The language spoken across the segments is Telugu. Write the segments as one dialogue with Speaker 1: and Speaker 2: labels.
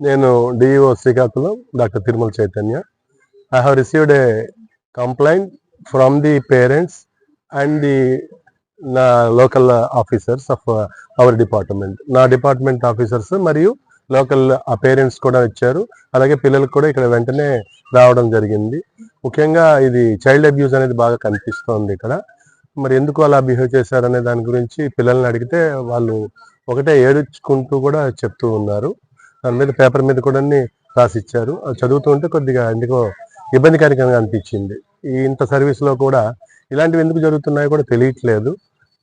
Speaker 1: నేను DEO Srikakulam doctor Tirumala Chaitanya. I have received a complaint from the parents and the నా local officers of our department నా డిపార్ట్మెంట్ ఆఫీసర్స్ మరియు లోకల్ ఆ పేరెంట్స్ కూడా ఇచ్చారు అలాగే పిల్లలకు కూడా ఇక్కడ వెంటనే రావడం జరిగింది. ముఖ్యంగా ఇది చైల్డ్ అబ్యూస్ అనేది బాగా కనిపిస్తోంది ఇక్కడ. మరి ఎందుకు అలా బిహేవ్ చేశారనే దాని గురించి పిల్లల్ని అడిగితే వాళ్ళు ఒకటే ఏడుచుకుంటూ కూడా చెప్తూ ఉన్నారు. దాని మీద పేపర్ మీద కూడా అన్ని రాసిచ్చారు. అది చదువుతూ ఉంటే కొద్దిగా ఎందుకో ఇబ్బందికరంగా అనిపించింది. ఇంత సర్వీస్లో కూడా ఇలాంటివి ఎందుకు జరుగుతున్నాయో కూడా తెలియట్లేదు.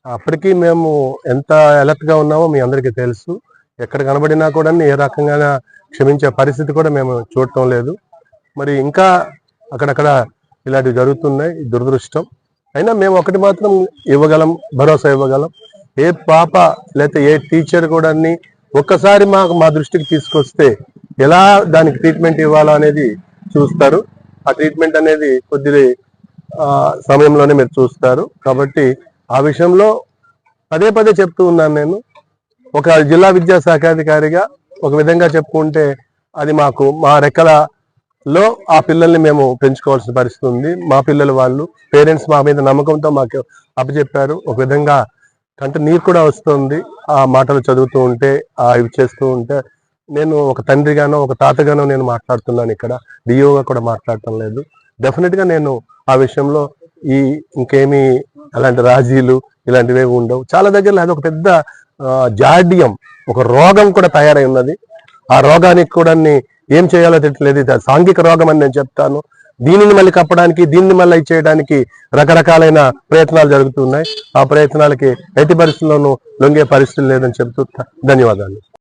Speaker 1: అప్పటికి మేము ఎంత అలర్ట్గా ఉన్నామో మీ అందరికీ తెలుసు. ఎక్కడ కనబడినా కూడా ఏ రకంగా క్షమించే పరిస్థితి కూడా మేము చూడటం లేదు. మరి ఇంకా అక్కడక్కడ ఇలాంటివి జరుగుతున్నాయి దురదృష్టం. అయినా మేము ఒకటి మాత్రం ఇవ్వగలం భరోసా ఇవ్వగలం. ఏ పాప లేకపోతే ఏ టీచర్ కూడా ఒక్కసారి మాకు మా దృష్టికి తీసుకొస్తే ఎలా దానికి ట్రీట్మెంట్ ఇవ్వాలో అనేది చూస్తారు. ఆ ట్రీట్మెంట్ అనేది కొద్ది సమయంలోనే మీరు చూస్తారు. కాబట్టి ఆ విషయంలో పదే పదే చెప్తూ ఉన్నాను నేను. ఒక జిల్లా విద్యా శాఖాధికారిగా ఒక విధంగా చెప్పుకుంటే అది మాకు మా రెక్కలలో ఆ పిల్లల్ని మేము పెంచుకోవాల్సిన పరిస్థితి ఉంది. మా పిల్లలు వాళ్ళు పేరెంట్స్ మా మీద నమ్మకంతో మాకు అప్పచెప్పారు. ఒక విధంగా కంటే నీరు కూడా వస్తుంది. ఆ మాటలు చదువుతూ ఉంటే ఆ ఇవి చేస్తూ ఉంటే నేను ఒక తండ్రిగానో ఒక తాతగానో నేను మాట్లాడుతున్నాను ఇక్కడ. డిఓగా కూడా మాట్లాడటం లేదు. డెఫినెట్గా నేను ఆ విషయంలో ఈ ఇంకేమీ అలాంటి రాజీలు ఇలాంటివి ఉండవు. చాలా దగ్గర అది ఒక పెద్ద జాడ్యం ఒక రోగం కూడా తయారై ఉన్నది ఆ రోగానికి కూడా ఏం చేయాలో తెలియలేదు సాంఘిక రోగం అని నేను చెప్తాను. దీనిని మళ్ళీ కప్పడానికి దీన్ని మళ్ళీ చేయడానికి రకరకాలైన ప్రయత్నాలు జరుగుతున్నాయి. ఆ ప్రయత్నాలకి ఎట్టి పరిస్థితుల్లోనూ లొంగే పరిస్థితి లేదని చెబుతూ ధన్యవాదాలు.